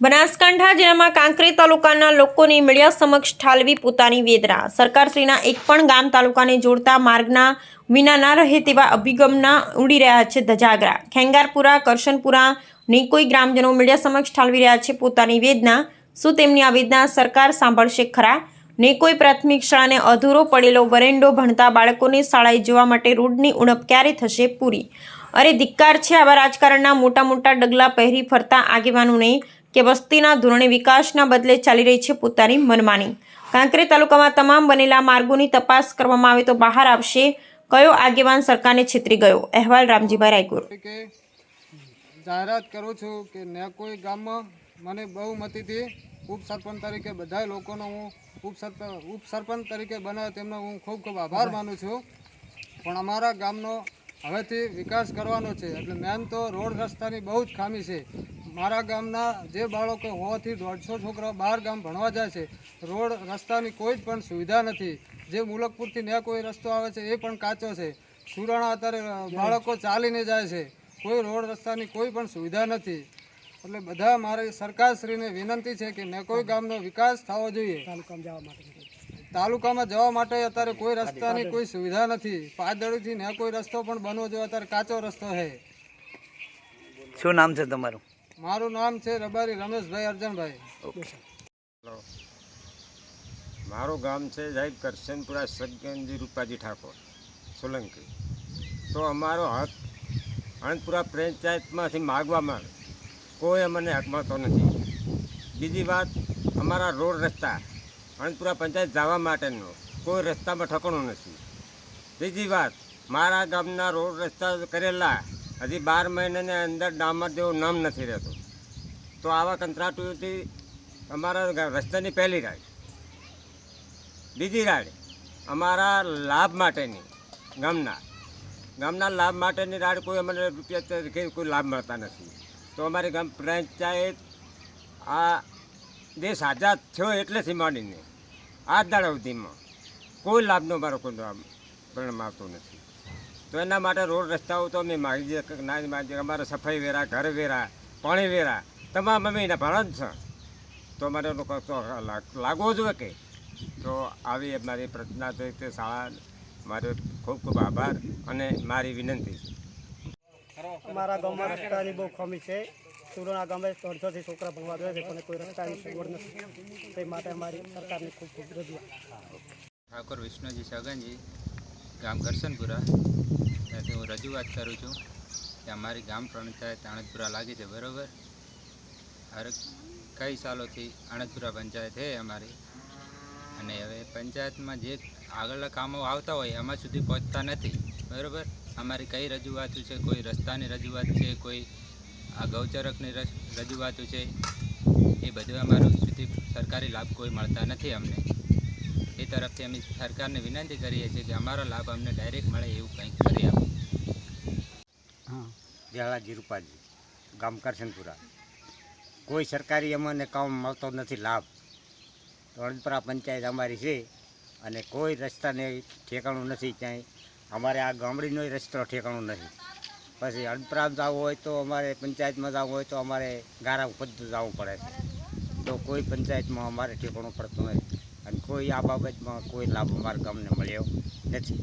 બનાસકાંઠા જિલ્લામાં કાંકરેજ તાલુકાના લોકોની મીડિયા સમક્ષ ઠાલવી પોતાની વેદના સરકારશ્રીના એક પણ ગામ તાલુકાને જોડતા માર્ગના વિના ના રહે તેવા અભિગમના ઉડી રહ્યા છે ધજાગરા. ખેંગારપુરા, કરશનપુરા નિકોઈ ગ્રામજનો મીડિયા સમક્ષ ઠાલવી રહ્યા છે પોતાની વેદના. શું તેમની આ વેદના સરકાર સાંભળશે ખરા? નિકોઈ પ્રાથમિક શાળાને અધૂરો પડેલો વરેંડો ભણતા બાળકોને શાળાએ જવા માટે રોડની ઉણપ ક્યારે થશે પૂરી? અરે ધિક્કાર છે આવા રાજકારણના મોટા મોટા ડગલા પહેરી ફરતા આગેવાનોને કે વસ્તીના ધોરણે વિકાસના બદલે ચાલી રહી છે પોતાની મનમાની. કાંકરે તાલુકામાં તમામ બનેલા માર્ગોની તપાસ કરવામાં આવે તો બહાર આવશે. કયો આગેવાન સરકારને છેતરી ગયો? અહેવાલ રામજીભાઈ રાયગુર. જાહેરાત કરું છું કે કોઈ ગામમાં મને બહુમતીથી ઉપસરપંચ તરીકે બધા લોકોનો હું ઉપસરપંચ તરીકે બનાવ્યો તેમનો હું ખૂબ ખૂબ આભાર માનું છું. પણ અમારા ગામનો હવેથી વિકાસ કરવાનો છે. એટલે મેન તો રોડ રસ્તાની બહુ જ ખામી છે. મારા ગામના જે બાળકો હોવાથી દોઢસો છોકરાઓ બહાર ગામ ભણવા જાય છે રોડ રસ્તાની કોઈ જ પણ સુવિધા નથી. જે મુલકપુરથી ને કોઈ રસ્તો આવે છે એ પણ કાચો છે. સુરાણા અત્યારે બાળકો ચાલીને જાય છે. કોઈ રોડ રસ્તાની કોઈ પણ સુવિધા નથી. એટલે બધા મારી સરકારશ્રીને વિનંતી છે કે મેકોઈ ગામનો વિકાસ થવો જોઈએ. તાલુકામાં જવા માટે અત્યારે કોઈ રસ્તાની કોઈ સુવિધા નથી. પાદળીથી ને કોઈ રસ્તો પણ બનવો જોઈએ. અત્યારે કાચો રસ્તો છે. શું નામ છે તમારું? મારું નામ છે રબારી રમેશભાઈ અર્જનભાઈ. મારું ગામ છે સાહેબ કરશનપુરા સજ્જનજી રૂપાજી ઠાકોર સોલંકી. તો અમારો હક અણપુરા પંચાયતમાંથી માગવામાં કોઈ અમને હક મળતો નથી. બીજી વાત અમારા રોડ રસ્તા અણપુરા પંચાયત જવા માટેનો કોઈ રસ્તામાં ઠકણો નથી. ત્રીજી વાત મારા ગામના રોડ રસ્તા કરેલા હજી બાર મહિનાની અંદર ડામર જેવું નામ નથી રહેતું. તો આવા કંત્રાટીઓથી અમારા રસ્તાની પહેલી રાડ બીજી રાડ અમારા લાભ માટેની, ગામના. ગામના લાભ માટેની રાડ કોઈ અમને રૂપિયા કોઈ લાભ મળતા નથી. તો અમારી ગામ પંચાયત આ દેશ આઝાદ થયો એટલેથી માંડીને આ દાડા સુધીમાં કોઈ લાભનો મારો કોઈ પરિણામ આવતો નથી. તો એના માટે રોડ રસ્તાઓ તો અમે માગી કે ના માગી અમારે સફાઈ વેરા ઘર વેરા પાણી વેરા તમામ અમે એના ભાડા જ છે. તો અમારે લોકો લાગવો જોઈએ કે? તો આવી મારી પ્રજ્ઞા તે શાળા મારો ખૂબ ખૂબ આભાર અને મારી વિનંતી છે. અમારા ગામમાં રસ્તાની બહુ ખમી છે. સુરણા ગામે અડધોથી છોકરા ભણવા જાય છે પણ કોઈ રસ્તાની સગવડ નથી. તે માટે અમારી સરકારની ખૂબ ખૂબ રજૂઆત ઠાકોર વિષ્ણુજી છગનજી ગામ કરશનપુરા ત્યાંથી હું રજૂઆત કરું છું કે અમારી ગામ પંચાયત અણદપુરા લાગી છે, બરાબર? હર કઈ સાલોથી અણદપુરા પંચાયત છે અમારી? અને હવે પંચાયતમાં જે આગળના કામો આવતા હોય એમાં સુધી પહોંચતા નથી, બરાબર? અમારી કઈ રજૂઆતો છે? કોઈ રસ્તાની રજૂઆત છે? કોઈ આ ગૌચરકની રજ- રજૂઆતો છે? એ બધું અમારું સુધી સરકારી લાભ કોઈ મળતા નથી અમને. એ તરફથી અમે સરકારને વિનંતી કરીએ છીએ કે અમારો લાભ અમને ડાયરેક્ટ મળે એવું કંઈક કરી આપો. જલાજી રૂપાજી ગામ કરશનપુરા. કોઈ સરકારી અમને કામ મળતો નથી લાભ. તો અણપરા પંચાયત અમારી છે અને કોઈ રસ્તાને ઠેકાણું નથી ક્યાંય. અમારે આ ગામડીનો રસ્તો ઠેકાણું નથી. પછી અણપરામ જવું હોય તો અમારે પંચાયતમાં જવું હોય તો અમારે ગારા ઉપર જવું પડે. તો કોઈ પંચાયતમાં અમારે ઠેકાણું પડતું નથી. અને કોઈ આ બાબતમાં કોઈ લાભ અમારા ગામને મળ્યો નથી.